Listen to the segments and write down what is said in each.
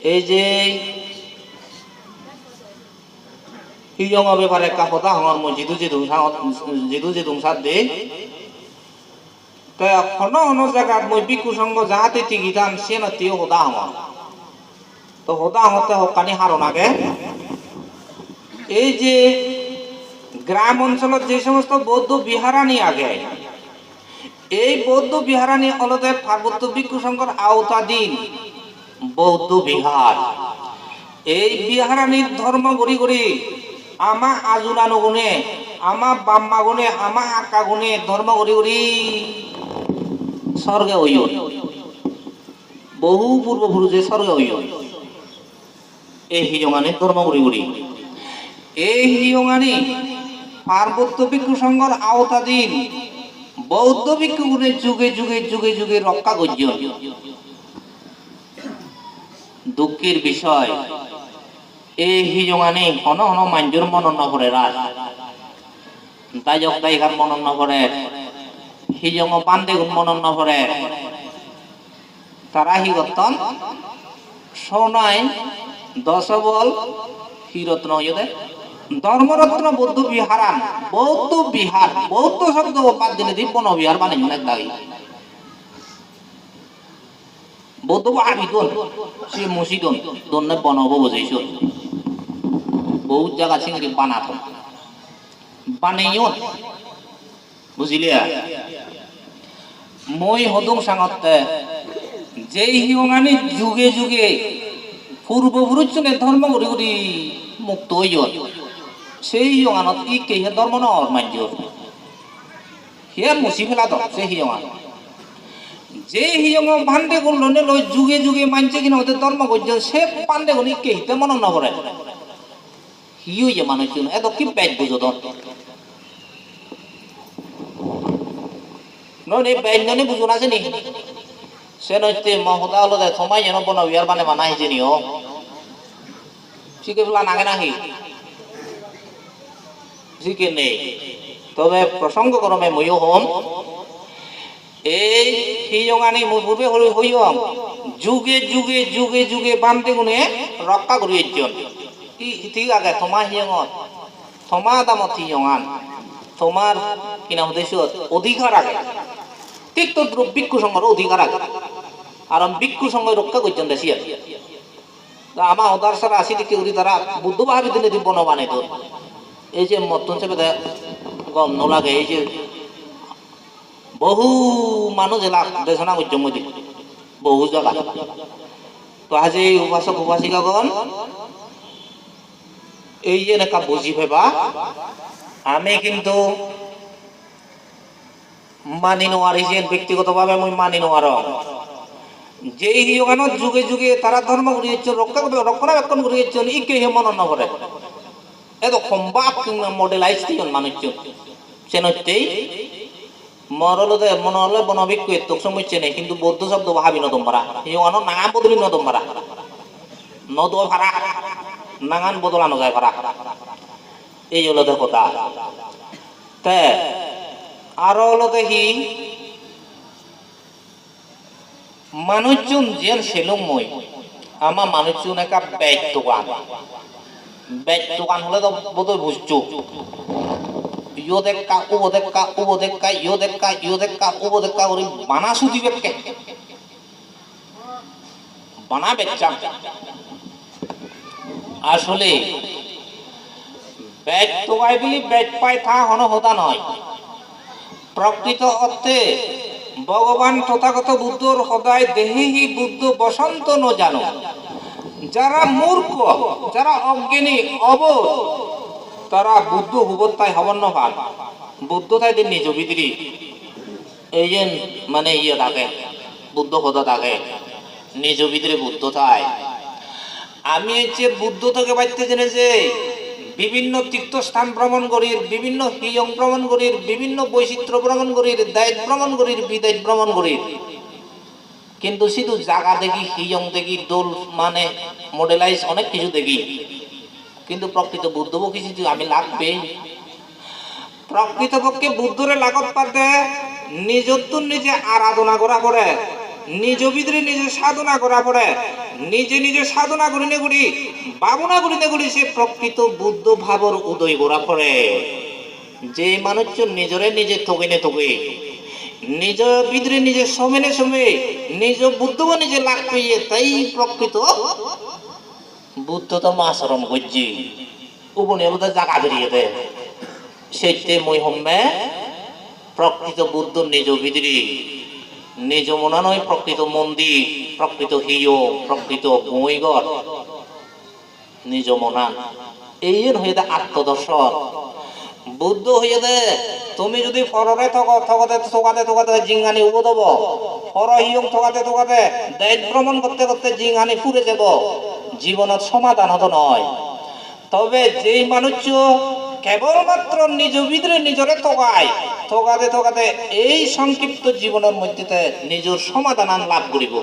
এই যে হিজং ব্যাপারে একটা কথা, আমার মই জিদু জিদু জিদু জিদু সাত দে। তা হন হন জায়গাত মই বিকু সঙ্গ যাহাতে টিকিতাম সে না তিও হোদা আমার তো হোদা হতে হকানি হারো নাগে এই যে গ্রাম অঞ্চলত যে সমস্ত বৌদ্ধ বিহারানি আগে, এই বৌদ্ধ বিহারানি অলতে পার্বত্য ভিক্ষু সংঘর আওতাধীন বৌদ্ধ বিহার। এই বিহারানির ধর্ম গড়ি গড়ি আমা আজুনানো গুণে আমা বাম্মা গুণে, আমা আকা গুণে ধর্ম গড়ি গড়ি স্বর্গে হইল বহু পূর্বপুরুষে স্বর্গে হইল এই হিজঙানি ধর্ম গড়ি গড়ি। এই হিজঙানি পার্বত্য ভিক্ষু সংঘর আওতাধীন বৌদ্ধ ভিক্ষুগুণের যুগে যুগে যুগে যুগে রক্ষা করছ দুঃখের বিষয়। এই হিজঙানি হন হন মাঞ্জুর মনন করে রাজ দায়ক দায়িকার মনন করে হিজং পান্দে গুণ করে তারা হি গতন সোনাই দশ বল হিরত্ন ধর্মরত্ন বৌদ্ধ বিহারান বৌদ্ধ বিহার বৌদ্ধ শব্দ বাদ দিলে বন মানে অনেক দাগি বৌদ্ধ আবি দন সে মুসি দন দন্নে বনব বুঝাইছ? বহুত জায়গা চিংড়ি বানাতো বানাইও বুঝিলে? মই হদং সাঙতে, যেই হিঙানি যুগে যুগে পূর্বপুরুষজনে ধর্ম করি করি মুক্ত হইয় সেই হিঙানত ই কেহে ধর্ম নর মান্য হিয়া মুছি ফেলা দক সে হিঙান যে হিয়ং ভান্ডে করল নে লই যুগে যুগে মানছে কিনা ওদের ধর্ম করছে, সে পান্ডে গুনি কেহিতে মন নকরে হিও যে মানুষ এত কি ব্যাগ বুঝো তো? ননে ব্যাগ ননে বুঝো না জানি। সে নইতে মহদা হলো দে থমাই যেন বন বিয়ার মানে মানা হিছে নিও শিখে ফেলা নাগে নাহি। শিখে নেই। তবে প্রসঙ্গ ক্রমে ময়ো হম এই হিজঙানি পূৰ্বে হৰি হইয়ং যুগে যুগে যুগে যুগে বান্ধে গুণে ৰক্ষা কৰি এজন ঠিক আগে থমা হিয়ঙত থমা দামত হিয়ঙান থমার কিনা উদ্দেশ্যত অধিকার আগে। ঠিক তো ভিক্ষু সংঘর অধিকার আগে। আর ভিক্ষু সংঘ রক্ষা করছেন দেশি আমার ওদার সারা আসি দিকে উড়ি তারা বুদ্ধ বাহারি দিনে দিব নবানে তো। এই যে মতন চেপে গম নলাগে এই যে বহু মানুষ এলা, দেশনা করছে মোদি বহু জায়গা তো আজি উপাসক, উপাসিকাগণ, এই যে এনেকা বুঝি ফেবা আমি কিন্তু মানি নোয়ারি যে ব্যক্তিগতভাবে আমি মানি নোয়ার যেই যোগানত যুগে যুগে তারা ধর্ম করিয়েছেন রক্ষা রক্ষণাবেক্ষণ করিয়েছেন ই কে মন নকরে এত সম্বাদ মডেলাইজ মানুষজন চেনতেই মরলতে মনে হলে বনভিক্ষু এত সমস্যা নেই কিন্তু বৌদ্ধ শব্দ ভাবি নদম ভাড়া। ইউনো নাঙান বদলি নদম ভাড়া। নদ ভাড়া, নাঙান বদলানো যায় ভাড়া। এই হলো কথা। তে, আরও হলো দেখি, মানুষজন যেন সেলুম মই আমার মানুষজন একটা ব্যাগ দোকান ব্যাগ দোকান হলে তো বোধহয় বুঝছ। ও দেখা ইয়ো দেখা ইয়ো দেখা ও বানা বেচাম আসলে ব্যাগ তোগাই বলি ব্যাগ পাই থা হন হতা নয়। প্রকৃত অর্থে ভগবান তথাগত বুদ্ধর সদায় দেহি বুদ্ধ বসন্ত ন জানো। যারা মূর্খ, যারা অজ্ঞানী, অবোধ তারা বুদ্ধ হুবত্তাই হবন ভালো বুদ্ধ তাই দিন নিজ ভিতরি এই যে মানে ইয়ে থাকে, বুদ্ধ কথা থাকে। নিজ ভিতরে বুদ্ধ তাই। আমি হচ্ছে বুদ্ধ থেকে বাইতে জেনে যে বিভিন্ন তীর্থস্থান ভ্রমণ করির বিভিন্ন হিয়ং ভ্রমণ করির বিভিন্ন বৈচিত্র্য ভ্রমণ করির দায়িত্ব ভ্রমণ করির বিদায় ভ্রমণ করির কিন্তু শুধু জায়গা দেখি, হিয়ং দেখি, দোল মানে মডেলাইজ অনেক কিছু দেখি। কিন্তু প্রকৃত বুদ্ধ কিছু আমি লাগবে, প্রকৃতপক্ষে বুদ্ধরে লাগত পাতে নিজত্ব নিজে আরাধনা করা করে নিজ ভিতরে নিজে সাধনা করা পড়ে, নিজে নিজে সাধনা করি নে করি, ভাবনা করি নে করি সে প্রকৃত বুদ্ধ ভাবর উদয় করা পড়ে। যে মানুষ নিজরে নিজে থকে নে থকে নিজ ভিতরে নিজে সমেনে সমে নিজ বুদ্ধ নিজে লাভ পেয়ে তাই প্রকৃত বুদ্ধ তো আচরণ করছি। উপনে বোধহয় জাগা বেরিয়ে দেয় সেইতে মই হম্মে প্রকৃত বুদ্ধ নিজ ভিতরে। নিজ মনা নয়, প্রকৃত মন্দির, প্রকৃত হিয়, প্রকৃত বইগর নিজ মনা। এই হয়ে দে আত্মদর্শন। বুদ্ধ হয়ে দে, তুমি যদি ফররে থক থকাতে থকাতে থকাতে জিঙ্গানি উব দেব ফর হিয়ং থকাতে থকাতে দেশ ভ্রমণ করতে করতে জিঙ্গানি ফুরে যাব। জীবনত সমাধান হতো নয়। তবে যেই মানুষ কেবলমাত্র নিজ ভিতরে নিজরে থকায়, থকাতে থকাতে এই সংক্ষিপ্ত জীবনের মধ্যে নিজের সমাধান লাভ করিব।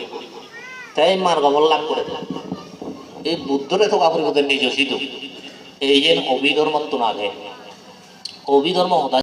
তাই মার্গবল লাভ করে এই বুদ্ধরে থকা করিব নিজ সিধু এই যেন অভিধর্মত্ব নাগে অভিধর্ম হতা